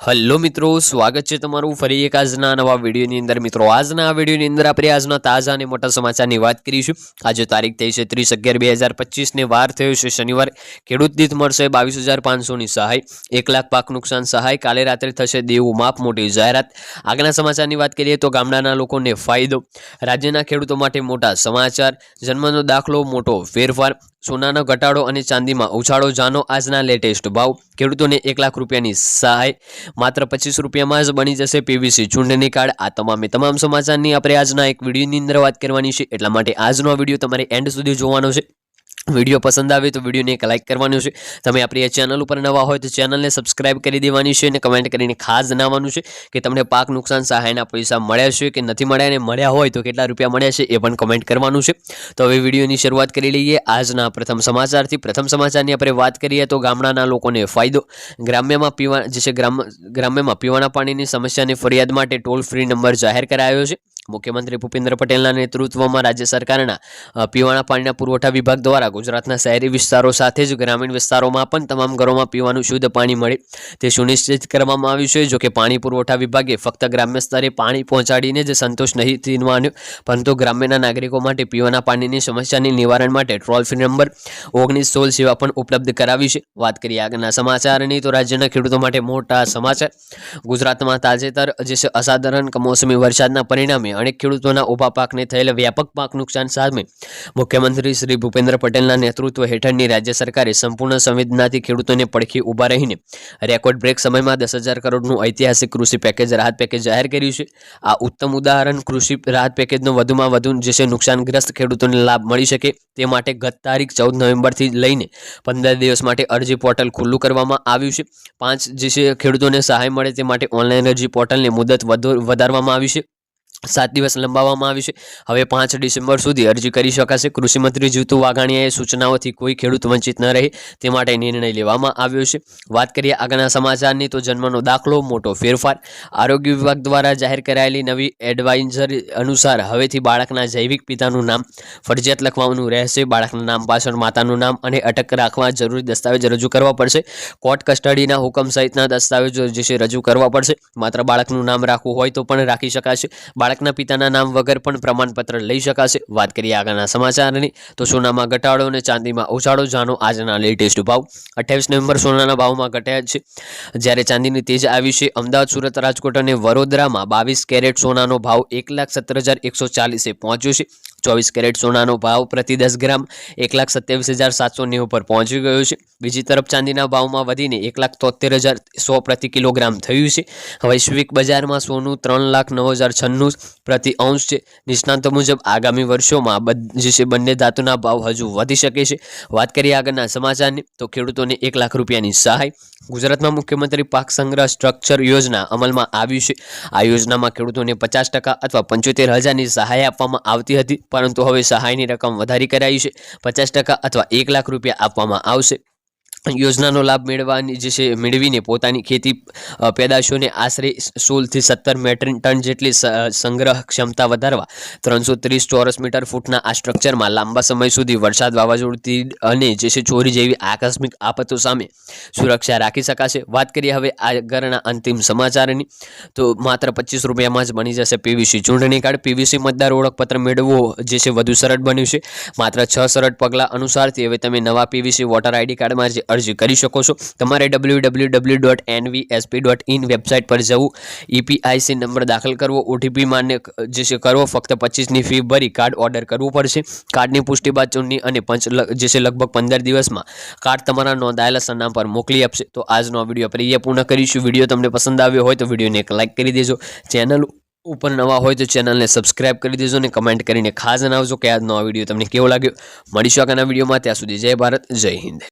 Hello મિત્રો, સ્વાગત છે તમારું ફરી એક આજના નવા વિડીયોની અંદર. મિત્રો, આજના આ વિડીયોની અંદર આપણે આજના તાજા અને મોટા સમાચારની વાત કરીશું. આજે તારીખ થઈ છે ત્રીસ અગિયાર બે હજાર પચીસને વાર થયો છે. શનિવાર ખેડૂત દીઠ મળશે બાવીસ હજાર પાંચસોની સહાય. એક લાખ પાક નુકસાન સહાય. કાલે રાત્રે થશે દેવું માપ મોટી જાહેરાત. આગળના સમાચારની વાત કરીએ તો ગામડાના લોકોને ફાયદો. રાજ્યના ખેડૂતો માટે મોટા સમાચાર. જન્મનો દાખલો, મોટો ફેરફાર. સોનાનો ઘટાડો અને ચાંદીમાં ઉછાળો જાનો આજના લેટેસ્ટ ભાવ. ખેડૂતોને એક લાખ રૂપિયાની સહાય, માત્ર પચીસ રૂપિયામાં જ બની જશે પીવીસી. ચૂંટણી કાર્ડ આ તમામે તમામ સમાચારની આપણે આજના એક વિડીયોની અંદર વાત કરવાની છે. એટલા માટે આજનો વીડિયો તમારે એન્ડ સુધી જોવાનો છે. વીડિયો પસંદ આવે તો વિડીયોને એક લાઇક કરવાનું છે. તમે આપણી આ ચેનલ ઉપર નવા હોય તો ચેનલને સબસ્ક્રાઇબ કરી દેવાની છે અને કમેન્ટ કરીને ખાસ જણાવવાનું છે કે તમને પાક નુકસાન સહાયના પૈસા મળ્યા છે કે નથી મળ્યા અને મળ્યા હોય તો કેટલા રૂપિયા મળ્યા છે એ પણ કમેન્ટ કરવાનું છે. તો હવે વિડીયોની શરૂઆત કરી લઈએ. આજના પ્રથમ સમાચારથી. પ્રથમ સમાચારની આપણે વાત કરીએ તો ગામડાના લોકોને ફાયદો. ગ્રામ્યમાં પીવા, જે છે ગ્રામ, ગ્રામ્યમાં પીવાના પાણીની સમસ્યાની ફરિયાદ માટે ટોલ ફ્રી નંબર જાહેર કરાયો છે. મુખ્યમંત્રી ભૂપેન્દ્ર પટેલના નેતૃત્વમાં રાજ્ય સરકારના પીવાના પાણીના પુરવઠા વિભાગ દ્વારા ગુજરાતના શહેરી વિસ્તારો સાથે જ ગ્રામીણ વિસ્તારોમાં પણ તમામ ઘરોમાં પીવાનું શુદ્ધ પાણી મળે. તે સુનિશ્ચિત કરવામાં આવ્યું છે જોકે પાણી પુરવઠા વિભાગે ફક્ત ગ્રામ્ય સ્તરે પાણી પહોંચાડીને જ સંતોષ નહીં માન્યો પરંતુ ગ્રામ્યના નાગરિકો માટે પીવાના પાણીની સમસ્યાની નિવારણ માટે ટોલ ફ્રી નંબર ઓગણીસ સોળ સેવા પણ ઉપલબ્ધ કરાવી છે. વાત કરીએ આગળના સમાચારની, તો રાજ્યના ખેડૂતો માટે મોટા સમાચાર. ગુજરાતમાં તાજેતર જે અસાધારણ કમોસમી વરસાદના પરિણામે અનેક ખેડૂતોના ઊભા પાકને થયેલા વ્યાપક પાક નુકસાન સામે મુખ્યમંત્રી શ્રી ભૂપેન્દ્ર પટેલના નેતૃત્વ હેઠળની રાજ્ય સરકારે સંપૂર્ણ સંવેદનાથી ખેડૂતોને પડખી ઊભા રહીને રેકોર્ડ બ્રેક સમયમાં દસ હજાર કરોડનું ઐતિહાસિક કૃષિ પેકેજ રાહત પેકેજ જાહેર કર્યું છે. આ ઉત્તમ ઉદાહરણ કૃષિ રાહત પેકેજનો વધુમાં વધુ જે છે નુકસાનગ્રસ્ત ખેડૂતોને લાભ મળી શકે તે માટે ગત તારીખ ચૌદ નવેમ્બરથી લઈને પંદર દિવસ માટે અરજી પોર્ટલ ખુલ્લું કરવામાં આવ્યું છે. પાંચ જે ખેડૂતોને સહાય મળે તે માટે ઓનલાઈન અરજી પોર્ટલની મુદત વધુ વધારવામાં આવી છે. સાત દિવસ લંબાવવામાં આવી છે. હવે પાંચ ડિસેમ્બર સુધી અરજી કરી શકાશે. કૃષિમંત્રી જીતુ વાઘાણીયાએ સૂચનાઓથી કોઈ ખેડૂત વંચિત ન રહે તે માટે નિર્ણય લેવામાં આવ્યો છે. વાત કરીએ આગળના સમાચારની તો જન્મનો દાખલો, મોટો ફેરફાર. આરોગ્ય વિભાગ દ્વારા જાહેર કરાયેલી નવી એડવાઇઝરી અનુસાર હવેથી બાળકના જૈવિક પિતાનું નામ, ફરજિયાત લખવાનું રહેશે, બાળકના નામ, પાછળ માતાનું નામ અને અટક રાખવા જરૂરી દસ્તાવેજ રજૂ કરવા પડશે. કોર્ટ કસ્ટડીના હુકમ સહિતના દસ્તાવેજો જે છે, રજૂ કરવા પડશે. માત્ર બાળકનું નામ રાખવું હોય તો પણ રાખી શકાશે. બાળકના પિતાના નામ વગર પણ પ્રમાણપત્ર લઈ શકાશે. વાત કરીએ આગળના સમાચારની, તો સોનામાં ઘટાડો અને ચાંદીમાં ઉછાળો જાણો આજના લેટેસ્ટ ભાવ. અઠ્યાવીસ નવેમ્બર સોનાના ભાવમાં ઘટ્યા છે. જ્યારે ચાંદીની તેજ આવી છે, અમદાવાદ, સુરત, રાજકોટ અને વડોદરામાં બાવીસ કેરેટ સોનાનો ભાવ એક લાખ સત્તર હજાર એકસો ચાલીસે પહોંચ્યો છે. ચોવીસ કેરેટ સોનાનો ભાવ પ્રતિ દસ ગ્રામ એક લાખ સત્યાવીસ હજાર સાતસો નેવું પર પહોંચી ગયો છે. બીજી તરફ ચાંદીના ભાવમાં વધીને એક લાખ તોતેર હજાર સો પ્રતિ કિલોગ્રામ થયું છે. વૈશ્વિક બજારમાં સોનું ત્રણ લાખ નવ હજાર છન્નું પ્રતિ અંશ છે નિષ્ણાંતો મુજબ આગામી વર્ષોમાં જે છે બંને ધાતુના ભાવ હજુ વધી શકે છે. વાત કરીએ આગળના સમાચારની, તો ખેડૂતોને એક લાખ રૂપિયાની સહાય. ગુજરાતમાં મુખ્યમંત્રી પાક સંગ્રહ સ્ટ્રક્ચર યોજના અમલમાં આવ્યું છે. આ યોજનામાં ખેડૂતોને પચાસ ટકા અથવા પંચોતેર હજારની સહાય આપવામાં આવતી હતી, પરંતુ હવે સહાયની રકમ વધારી કરાઈ છે. પચાસ ટકા અથવા એક લાખ રૂપિયા આપવામાં આવશે. યોજનાનો લાભ મેળવવાની જે છે, મેળવીને પોતાની ખેતી પેદાશોને આશરે સોળથી સત્તર મેટ્રિક ટન જેટલી સંગ્રહ ક્ષમતા વધારવા, ત્રણસો ત્રીસ ચોરસ મીટર ફૂટના આ સ્ટ્રક્ચરમાં લાંબા સમય સુધી વરસાદ વાવાઝોડથી અને જે છે, ચોરી જેવી આકસ્મિક આફતો સામે સુરક્ષા રાખી શકાશે. વાત કરીએ હવે આગળના અંતિમ સમાચારની, તો માત્ર પચીસ રૂપિયામાં જ બની જશે પીવીસી ચૂંટણી કાર્ડ. પીવીસી મતદાર ઓળખપત્ર મેળવવો જે છે, વધુ સરળ બન્યું છે. માત્ર છ સરળ પગલાં અનુસારથી હવે તમે નવા પીવીસી વોટર આઈડી કાર્ડમાં જે અરજી કરી શકો છો. તમારે W W W dot NVSP dot in website પર જવું. ઈપીઆઈસી નંબર દાખલ કરવો. ઓટીપી માન્ય જે છે, કરવો. ફક્ત પચીસની ફી ભરી કાર્ડ ઓર્ડર કરવું પડશે. કાર્ડની પુષ્ટિ બાદ ચૂંટણી અને પંચ જે છે, લગભગ પંદર દિવસમાં કાર્ડ તમારા નોંધાયેલા સરનામ પર મોકલી આપશે. તો આજનો વીડિયો આપણે એ પૂર્ણ કરીશું. વીડિયો તમને પસંદ આવ્યો હોય તો વિડીયોને એક લાઇક કરી દેજો. ચેનલ ઉપર નવા હોય તો ચેનલને સબસ્ક્રાઇબ કરી દેજો અને કમેન્ટ કરીને ખાસ જણાવજો કે આજનો આ વીડિયો તમને કેવો લાગ્યો. મળીશું આગળના વિડીયોમાં. ત્યાં સુધી જય ભારત, જય હિન્દ.